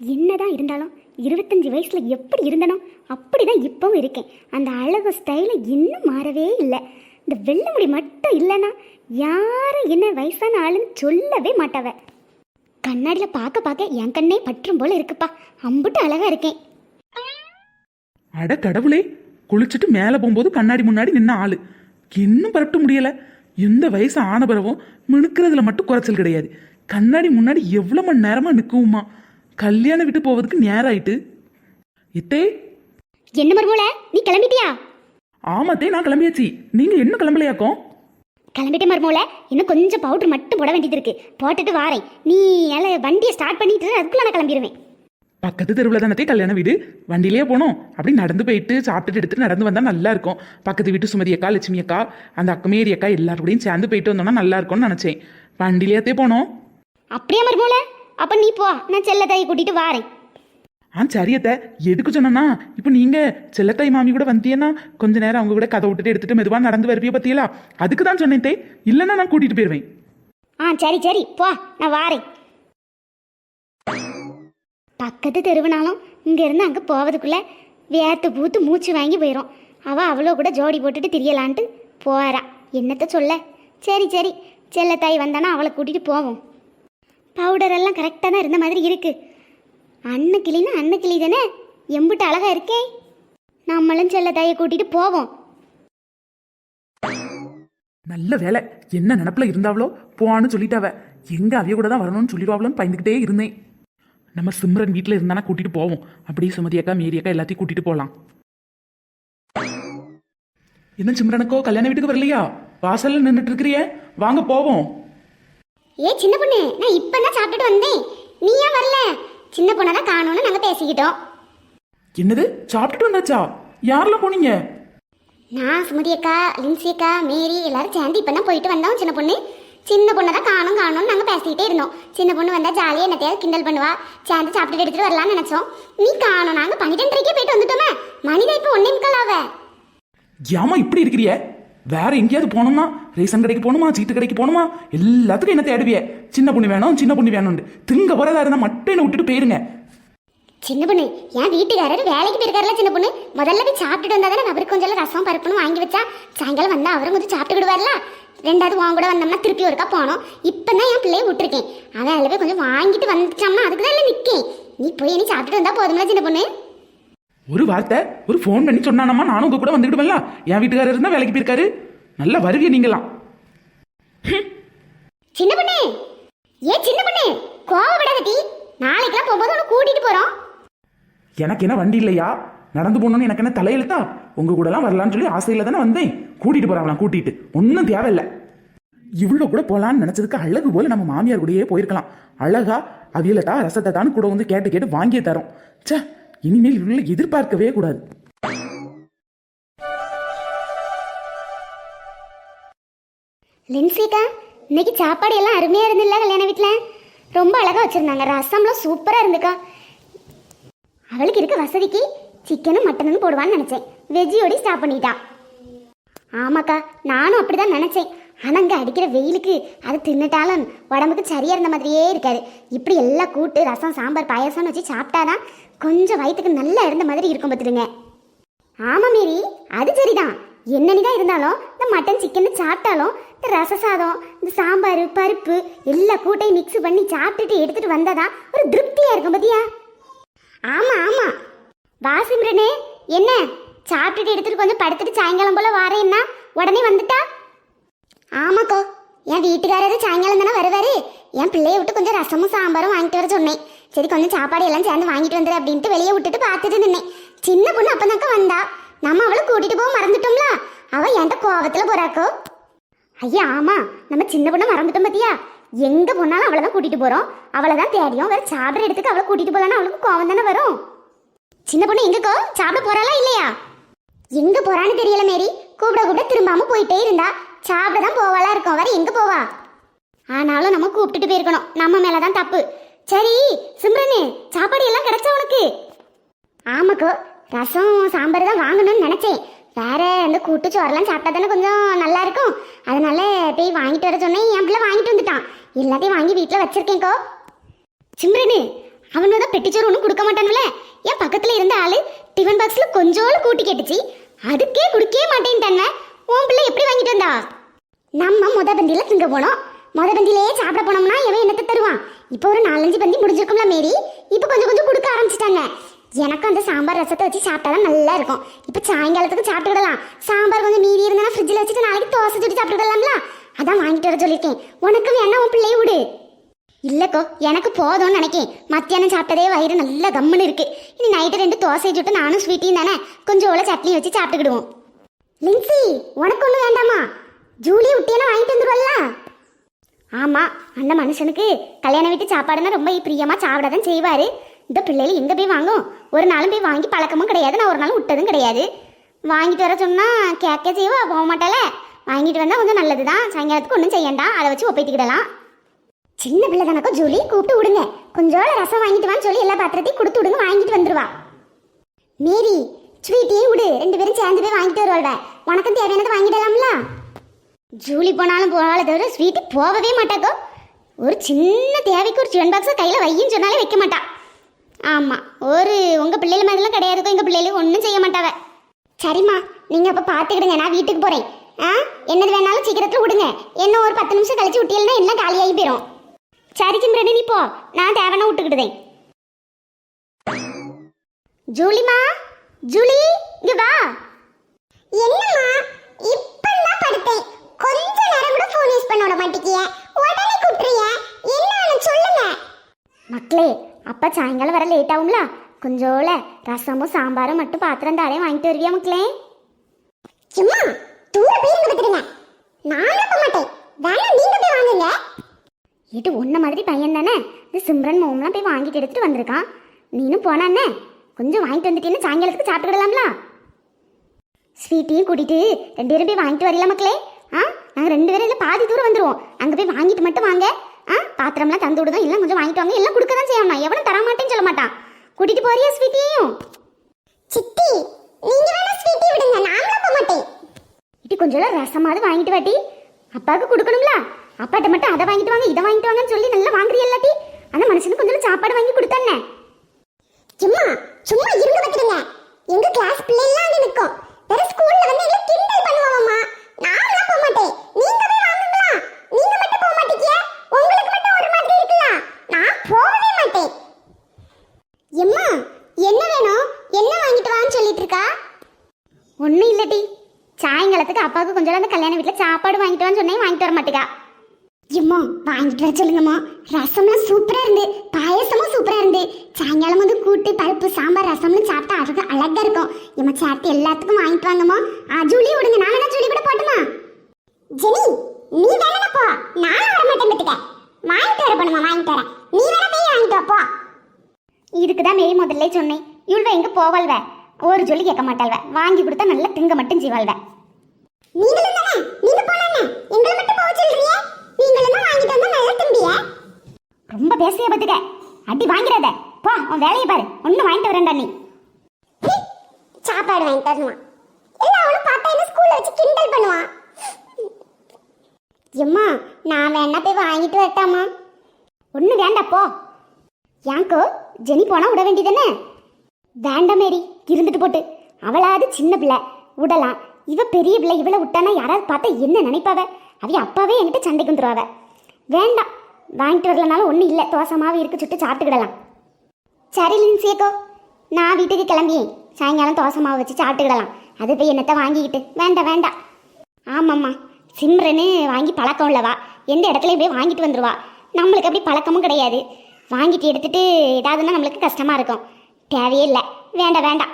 என்னதான் இருந்தாலும் இருபத்தஞ்சி வயசில் எப்படி இருந்தனோ அப்படிதான் இப்போவும் இருக்கேன். அந்த அழகு ஸ்டைலை இன்னும் மாறவே இல்லை. இந்த வெள்ளை முடி மட்டும் இல்லைன்னா யாரும் என்ன வயசான ஆளுன்னு சொல்லவே மாட்டாவ. கண்ணாடியில் பார்க்க பார்க்க என் கண்ணே பற்றும் போல இருக்குப்பா. அம்புட்டு அழகா இருக்கேன். அட கடவுளே குளிச்சுட்டு மேலே போகும்போது கண்ணாடி முன்னாடி நின்ன ஆளு. இன்னும் பரட்ட முடியல. எந்த வயசு ஆன பிறவும் மினுக்கிறதுல மட்டும் குறைச்சல் கிடையாது. கண்ணாடி முன்னாடி எவ்வளோ மணி நேரமாக நிற்குமா கல்யாணம் விட்டு போவதுக்கு நேரம் ஆயிட்டு இத்தே என்ன மருமூல நீ கிளம்பிட்டியா? ஆமாத்தே நான் கிளம்பியாச்சு. நீங்க என்ன கிளம்பலையாக்கும் கிளம்பிட்டே மருமூல இன்னும் கொஞ்சம் பவுடர் மட்டும் போட வேண்டியது இருக்கு. போட்டுட்டு வாரேன். நீ எல்லாம் வண்டியை ஸ்டார்ட் பண்ணிட்டு அதுக்குள்ள நான் கிளம்பிடுவேன் பக்கத்து தெருவில் தானே கல்யாண வீடு? வண்டியிலேயே போனோம். அப்படி நடந்து போயிட்டு சாப்பிட்டுட்டு எடுத்துட்டு நடந்து வந்தால் நல்லா இருக்கும். பக்கத்து வீட்டு சுமதி அக்கா லட்சுமி அக்கா அந்த அக்கமேரி அக்கா எல்லாரோடையும் சேர்ந்து போயிட்டு வந்தோம்னா நல்லா இருக்கும்னு நினச்சேன். வண்டியிலேயே போனோம். அப்படியே மருமூல அப்ப நீ போ நான் செல்லத்தாயை கூட்டிட்டு வாரேன். ஆ சரியத்த எதுக்கு சொன்னேன்னா இப்போ நீங்க செல்லத்தாய் மாமி கூட வந்தீங்கன்னா கொஞ்ச நேரம் அவங்க கூட கதை விட்டுட்டு எடுத்துட்டு மெதுவா நடந்து வருவிய பத்தியலா? அதுக்கு தான் சொன்னேன் தே இல்லைன்னா நான் கூட்டிட்டு போயிருவேன். ஆ சரி சரி போ நான் வாரேன். பக்கத்து தெருவுனாலும் இங்கேருந்து அங்கே போவதுக்குள்ளே வேத்து பூத்து மூச்சு வாங்கி போயிடும் அவள் அவ்வளோ கூட ஜோடி போட்டுட்டு திரியலான்ட்டு போறா. என்னத்த சொல்ல? சரி சரி செல்லத்தாய் வந்தானா அவளை கூட்டிகிட்டு போவோம். பவுடர் எல்லாம் கரெக்டாக தான் இருந்த மாதிரி இருக்கு. அன்ன கிளின்னா அன்ன கிளி தானே எம்புட்டு அழகா இருக்கே. நம்மளும் தாயை கூட்டிகிட்டு போவோம். நல்ல வேலை என்ன நினப்புல இருந்தாவளோ? போவான்னு சொல்லிட்டாவ. எங்க அவிய கூட தான் வரணும்னு சொல்லிடுவாங்களோன்னு பயந்துக்கிட்டே இருந்தேன். நம்ம சிம்ரன் வீட்டில் இருந்தானா கூட்டிட்டு போவோம். அப்படியே சுமதி அக்கா மேரி அக்கா எல்லாத்தையும் கூட்டிட்டு போகலாம் என்ன சிம்ரனுக்கோ? கல்யாண வீட்டுக்கு வரலையா? வாசல்ல நின்றுட்டு இருக்கிறிய. வாங்க போவோம். ஏ சின்ன பொண்ணு நான் இப்போ தான் சாப்பிட்டுட்டு வந்தேன். நீ ஏன் வரல? சின்ன பொண்ணை தான் காணும்னு நாங்கள் பேசிக்கிட்டோம். என்னது? சாப்பிட்டுட்டு வந்தாச்சா? யாரெல்லாம் போனீங்க? நான் சுமதி அக்கா லின்சி அக்கா மேரி எல்லாரும் சேர்ந்து இப்போ தான் போயிட்டு வந்தோம் சின்ன பொண்ணு. சின்ன பொண்ணை தான் காணும் காணும்னு நாங்கள் பேசிக்கிட்டே இருந்தோம். சின்ன பொண்ணு வந்தால் ஜாலியாக என்னத்தையாவது கிண்டல் பண்ணுவா. சேர்ந்து சாப்பிட்டுட்டு எடுத்துட்டு வரலாம்னு நினச்சோம். நீ காணும் நாங்கள் பன்னிரெண்டரைக்கே போயிட்டு வந்துட்டோமே. மனிதா இப்போ ஒன்னே முக்கால் ஆவ. ஏமா இப்படி இருக்கிறிய? வேற எங்கேயாவது போகணுமா ரேஷன் கடைக்கு போகணுமா சீட்டு கடைக்கு போகணுமா? எல்லாத்துக்கும் என்ன தேடுவிய. சின்ன பொண்ணு வேணும் சின்ன பொண்ணு வேணும்னு. திங்க போறதா இருந்தா மட்டும் என்ன விட்டுட்டு போயிருங்க. சின்ன பொண்ணு என் வீட்டுக்காரர் வேலைக்கு போயிருக்காருல சின்ன பொண்ணு? முதல்ல போய் சாப்பிட்டுட்டு வந்தா தானே அவருக்கு கொஞ்சம் ரசம் பருப்புன்னு வாங்கி வச்சா? சாயங்காலம் வந்தா அவரும் கொஞ்சம் சாப்பிட்டுக்கிடுவார்ல ரெண்டாவது உன் கூட வந்தோம்னா திருப்பி ஒருக்கா போனோம் இப்போ தான் என் பிள்ளைய விட்டுருக்கேன். அவன் அதில் போய் கொஞ்சம் வாங்கிட்டு வந்துச்சோம்னா அதுக்கு தான் நிற்கேன் நீ போய் நீ சாப்பிட்டுட்டு வந்தா போதும்ல சின்ன பொண்ணு? ஒரு வார்த்தை ஒரு ஃபோன் பண்ணி சொன்னானம்மா நானும் உங்க கூட வந்துக்கிடுவேன்ல என் வீட்டுக்காரர் இருந்தா வேலைக்கு போயிருக்காரு. நல்லா வருவிய நீங்களாம் சின்ன பொண்ணு. ஏ சின்ன பொண்ணு. கோவப்படாத டி. நாளைக்கெல்லாம் போகும்போது உன்னை கூட்டிட்டு போறோம். எனக்கு என்ன வண்டி இல்லையா? நடந்து போகணும்னு எனக்கு என்ன தலையெழுத்தா? உங்க கூட எல்லாம் வரலாம்னு சொல்லி ஆசையில தானே வந்தேன். கூட்டிட்டு போறாங்களாம் கூட்டிட்டு. ஒன்றும் தேவையில்லை. இவ்வளோ கூட போலான்னு நினைச்சதுக்கு அழகு போல நம்ம மாமியார் கூடயே போயிருக்கலாம். அழகா அவியலட்டா ரசத்தை தான் கூட வந்து கேட்டு கேட்டு வாங்கியே தரோம். ச்சே இனிமேல் இவ்வளோ எதிர்பார்க்கவே கூடாது. லின்சிகா இன்னைக்கு சாப்பாடு எல்லாம் அருமையா இருந்துல்ல கல்யாண வீட்டுல ரொம்ப அழகா வச்சிருந்தாங்க. ரசம்லாம் சூப்பரா இருந்துக்கா. அவளுக்கு இருக்க வசதிக்கு சிக்கனும் மட்டனும் போடுவான்னு நினைச்சேன். வெஜ்ஜியோடய ஸ்டாப் பண்ணிட்டா. ஆமாக்கா நானும் அப்படிதான் நினைச்சேன். ஆனால் அங்க அடிக்கிற வெயிலுக்கு அது தின்னுட்டாலும் உடம்புக்கு சரியாக இருந்த மாதிரியே இருக்காது. இப்படி எல்லாம் கூட்டு ரசம் சாம்பார் பாயசம்னு வச்சு சாப்பிட்டாதான் கொஞ்சம் வயிற்றுக்கு நல்லா இருந்த மாதிரி இருக்கும் பார்த்துடுங்க ஆமாம் மேரி அது சரிதான். என்னனிதான் இருந்தாலும் இந்த மட்டன் சிக்கன் சாப்பிட்டாலும் இந்த ரச சாதம் இந்த சாம்பார் பருப்பு எல்லா கூட்டையும் மிக்ஸ் பண்ணி சாப்பிட்டுட்டு எடுத்துட்டு வந்தாதான் ஒரு திருப்தியாக இருக்கும் பார்த்தியா ஆமாம் ஆமாம் வாசிம்ரனே என்ன? சாப்பிட்டுட்டு எடுத்துகிட்டு கொஞ்சம் படுத்துட்டு சாயங்காலம் போல வாரேன்னா உடனே வந்துட்டா? ஆமாக்கோ. என் வீட்டுக்காரரு சாயங்காலம் தானே வருவாரு. என் பிள்ளைய விட்டு கொஞ்சம் ரசமும் சாம்பாரும் வாங்கிட்டு வர சொன்னேன். சரி கொஞ்சம் சாப்பாடு எல்லாம் சேர்ந்து வாங்கிட்டு வந்துரு அப்படின்ட்டு வெளியே விட்டுட்டு பார்த்துட்டு நின்னேன். சின்ன பொண்ணு அப்பதாக்கா வந்தா. நம்ம அவளை கூட்டிட்டு போக மறந்துட்டோம்ல. அவ என்கிட்ட கோபத்துல போறாக்கோ. ஐயா ஆமா. நம்ம சின்ன பொண்ணை மறந்துட்டோம் பத்தியா? எங்க போனாலும் அவளை தான் கூட்டிட்டு போறோம். அவளை தான் தேடியும் வேற சாப்பிட்ற இடத்துக்கு அவளை கூட்டிட்டு போலான்னா அவளுக்கு கோவம் தானே வரும். சின்ன பொண்ணு எங்கக்கோ? சாப்பிட போறாளா இல்லையா? எங்க போறான்னு தெரியல மேரி. கூப்பிட கூப்பிட திரும்பாம போயிட்டே இருந்தா. சாப்பிட தான் போவாளா இருக்கும். வேற எங்கே போவா? ஆனாலும் நம்ம கூப்பிட்டுட்டு போயிருக்கணும். நம்ம மேலே தான் தப்பு. சரி சிம்ரனு சாப்பாடு எல்லாம் கிடைச்சா உனக்கு? ஆமாக்கோ ரசம் சாம்பார் தான் வாங்கணும்னு நினச்சேன். வேற அந்த கூட்டு சோறெல்லாம் சாப்பிட்டா தானே கொஞ்சம் நல்லா இருக்கும். அதனால போய் வாங்கிட்டு வர சொன்னேன். என் பிள்ளை வாங்கிட்டு வந்துட்டான். எல்லாத்தையும் வாங்கி வீட்டில் வச்சிருக்கேன்க்கோ. சிம்ரனு அவனு தான் பெட்டிச்சோறு ஒன்றும் கொடுக்க மாட்டானுல. என் பக்கத்தில் இருந்த ஆள் டிஃபன் பாக்ஸில் கொஞ்சோண்டு கூட்டி கேட்டுச்சு. அதுக்கே குடிக்கவே மாட்டேன்ட்டாங்க உன் பிள்ளை எப்படி வாங்கிட்டு வந்தா? நம்ம முத பந்தியில திங்க போனோம். முத பந்தியிலேயே சாப்பிட போனோம்னா எவன் என்னத்தை தருவான்? இப்போ ஒரு நாலஞ்சு பந்தி முடிஞ்சிருக்கும்ல மேரி? இப்போ கொஞ்சம் கொஞ்சம் கொடுக்க ஆரம்பிச்சிட்டாங்க. எனக்கும் அந்த சாம்பார் ரசத்தை வச்சு சாப்பிட்டாதான் நல்லா இருக்கும். இப்போ சாயங்காலத்துக்கு சாப்பிட்டுக்கிடலாம் சாம்பார் கொஞ்சம் மீதி இருந்தா ஃப்ரிட்ஜில் வச்சுட்டு நாளைக்கு தோசை சுட்டு சாப்பிட்டுக்கிடலாம்ல அதான் வாங்கிட்டு வர சொல்லியிருக்கேன். உனக்கு வேணா உன் பிள்ளைய விடு. இல்லைக்கோ எனக்கு போதும்னு நினைக்கேன். மத்தியானம் சாப்பிட்டதே வயிறு நல்லா கம்முன்னு இருக்கு. இனி நைட்டு ரெண்டு தோசை சுட்டு நானும் ஸ்வீட்டையும் தானே? கொஞ்சம் ஓல சட்னி வச்சு சாப்பிட்டுக்கிடுவோம். லின்சி உனக்கு ஒன்றும் வேண்டாமா? ஜூலி விட்டியெல்லாம் வாங்கிட்டு வந்துடுவல்ல ஆமாம் அந்த மனுஷனுக்கு கல்யாண வீட்டு சாப்பாடுன்னா ரொம்ப பிரியமாக சாப்பிட தான் செய்வார். இந்த பிள்ளைகள் எங்கே போய் வாங்கும்? ஒரு நாளும் போய் வாங்கி பழக்கமும் கிடையாது. நான் ஒரு நாள் விட்டதும் கிடையாது. வாங்கிட்டு வர சொன்னால் கேட்க செய்வா போக மாட்டால வாங்கிட்டு வந்தால் கொஞ்சம் நல்லது தான் சாயங்காலத்துக்கு ஒன்றும் செய்யண்டா. அதை வச்சு ஒப்பைத்துக்கிடலாம். சின்ன பிள்ளை தானக்கோ ஜூலி? கூப்பிட்டு விடுங்க. கொஞ்சோட ரசம் வாங்கிட்டு வான்னு சொல்லி எல்லா பாத்திரத்தையும் கொடுத்து விடுங்க. வாங்கிட்டு வந்துடுவா மேரி ஸ்வீட்டையும் விடு ரெண்டு பேரும் சேர்ந்து போய் வாங்கிட்டு வருவாள் உனக்கும் தேவையானதை வாங்கிடலாம்ல? ஜூலி போனாலும் போனால தவிர ஸ்வீட்டு போகவே மாட்டாக்கோ ஒரு சின்ன தேவைக்கு ஒரு சிவன் பாக்ஸை கையில் வையின்னு சொன்னாலே வைக்க மாட்டா. ஆமாம் ஒரு உங்கள் பிள்ளைகள் மாதிரிலாம் கிடையாதுக்கோ எங்கள் பிள்ளைகளுக்கு ஒன்றும் செய்ய மாட்டாவ. சரிம்மா நீங்கள் அப்போ பார்த்துக்கிடுங்க நான் வீட்டுக்கு போகிறேன் ஆ? என்னது வேணாலும் சீக்கிரத்தில் விடுங்க என்ன ஒரு பத்து நிமிஷம் கழிச்சு விட்டியல்னா எல்லாம் காலியாகி போயிடும் சரி சிம்ரனி நீ போ. நான் தேவைன்னா விட்டுக்கிடுதேன். ஜூலிமா ஜூலி இங்க வா. என்னம்மா இப்பெல்லாம் படுத்தேன். கொஞ்ச நேரம் கூட ஃபோன் யூஸ் பண்ண விட மாட்டேங்கிய. உடனே குட்றிய என்னன்னு சொல்லுங்க. மக்களே அப்பா சாயங்காலம் வர லேட் ஆகும்ல? கொஞ்சோல ரசமும் சாம்பாரும் மட்டும் பாத்திரம் தாரே வாங்கிட்டு வருவியா மக்களே? சும்மா தூர போய் இருந்து நானும் போக மாட்டேன். வேணா நீங்க போய் வாங்குங்க. இது உன்ன மாதிரி பையன் தானே? இந்த சிம்ரன் மோம்லாம் போய் வாங்கிட்டு எடுத்துட்டு வந்திருக்கான். நீனும் போனானே கொஞ்சம் வாங்கிட்டு வந்துட்டீன்னு சாயங்காலத்துக்கு சாப்பிட்டுக்கிடலாம்ல ஸ்வீட்டையும் கூட்டிட்டு ரெண்டு பேரும் போய் வாங்கிட்டு வரல மக்களே? ஆ? நாங்கள் ரெண்டு பேரும் இல்லை பாதி தூரம் வந்துருவோம். அங்கே போய் வாங்கிட்டு மட்டும் வாங்க. ஆ? பாத்திரம்லாம் தந்து விடுதோம். எல்லாம் கொஞ்சம் வாங்கிட்டு வாங்க. எல்லாம் கொடுக்க தான் செய்யணும்? எவனும் தர மாட்டேன்னு சொல்ல மாட்டான். கூட்டிட்டு போறியா ஸ்வீட்டையும்? சித்தி நீங்க வேணா ஸ்வீட்டி விடுங்க. நானும் போக மாட்டேன். இட்டி கொஞ்சம் ரசமாவது வாங்கிட்டு வாட்டி. அப்பாவுக்கு கொடுக்கணும்ல? அப்பாட்ட மட்டும் அதை வாங்கிட்டு வாங்க இதை வாங்கிட்டு வாங்கன்னு சொல்லி நல்லா வாங்குறிய இல்லாட்டி? அந்த மனுஷனுக்கு கொஞ்சம் சாப்பாடு வாங்கி கொடுத்தானே சும்மா. சும்மா இருங்க பத்துடுங்க எங்க கிளாஸ் பிள்ளைலாம் அங்க நிக்கும். வேற ஸ்கூல்ல வந்து எங்களை கிண்டல் பண்ணுவாங்கம்மா. எல்லாம் போக மாட்டேன். நீங்க போய் வாங்குங்களா? நீங்க மட்டும் போக மாட்டீங்க? உங்களுக்கு மட்டும் ஒரு மாதிரி இருக்குல்ல நான் போகவே மாட்டேன். எம்மா என்ன வேணும்? என்ன வாங்கிட்டு வான்னு சொல்லிட்டு இருக்கா? ஒன்றும் இல்லடி. சாயங்காலத்துக்கு அப்பாவுக்கு கொஞ்சம் அந்த கல்யாண வீட்டில் சாப்பாடு வாங்கிட்டு வான்னு சொன்னேன் வாங்கிட்டு வர மாட்டேங்க எம்மா வாங்கிட்டு வர சொல்லுங்கம்மா. ரசம்லாம் சூப்பரா இருந்து பாயசமும் சூப்பரா இருந்து. சாயங்காலம் வந்து கூட்டு பருப்பு சாம்பார் ரசம்னு சாப்பிட்டா அதுக்கு அழகா இருக்கும். எம்மா சேர்த்து எல்லாத்துக்கும் வாங்கிட்டு வாங்கம்மா. ஆ ஜூலி விடுங்க நான் வேணா ஜூலி கூட போட்டுமா? ஜெனி நீ வேணா போ. நான் வர மாட்டேன் பத்துக்க. வாங்கிட்டு வர பண்ணுமா வாங்கிட்டு வரேன் நீ வேணா போய் வாங்கிட்டு வா போ. இதுக்கு தான் மெய் முதல்ல சொன்னேன். இவள்வ எங்க போவாள்வ? ஒரு ஜொலி கேட்க மாட்டாள்வ. வாங்கி கொடுத்தா நல்லா திங்க மட்டும் செய்வாள்வ. நீங்களும் தானே? நீங்க போனானே? எங்களை மட்டும் நீங்களும் வாங்கிட்டு வந்தா ரொம்ப பேசிய பத்துக்க அடி வாங்கிறத போ உன் வேலையை பாரு. ஒண்ணு வாங்கிட்டு வரேன்டா நீ. சாப்பாடு வாங்கி தரணுமா எல்லாம் அவனும் பார்த்தா என்ன ஸ்கூல்ல வச்சு கிண்டல் பண்ணுவான் எம்மா நான் வேணா போய் வாங்கிட்டு வரட்டாமா ஒண்ணு வேண்டாம் போ. யாங்கோ ஜெனி போனா விட வேண்டியதானே வேண்டாம் மேரி இருந்துட்டு போட்டு. அவளாவது சின்ன பிள்ளை. விடலாம் இவ பெரிய பிள்ளை. இவளை விட்டானா யாராவது பார்த்தா என்ன நினைப்பாவ? அவ அப்பாவே என்கிட்ட சண்டைக்கு வந்துருவாவ. வேண்டாம். வாங்கிட்டு வரலனாலும் ஒன்றும் இல்லை. தோசை மாவு இருக்கு சுட்டு சாப்பிட்டுக்கிடலாம். சரி லின்சியக்கோ நான் வீட்டுக்கு கிளம்பியேன். சாயங்காலம் தோசை மாவு வச்சு சாப்பிட்டுக்கிடலாம். அது போய் என்னத்தை வாங்கிக்கிட்டு? வேண்டாம் வேண்டாம். ஆமாம்மா. சிம்ரன்னு வாங்கி பழக்கம் உள்ளவா எந்த இடத்துலையும் போய் வாங்கிட்டு வந்துடுவா நம்மளுக்கு அப்படி பழக்கமும் கிடையாது. வாங்கிட்டு எடுத்துட்டு ஏதாவதுன்னா நம்மளுக்கு கஷ்டமாக இருக்கும். தேவையே இல்லை. வேண்டாம் வேண்டாம்.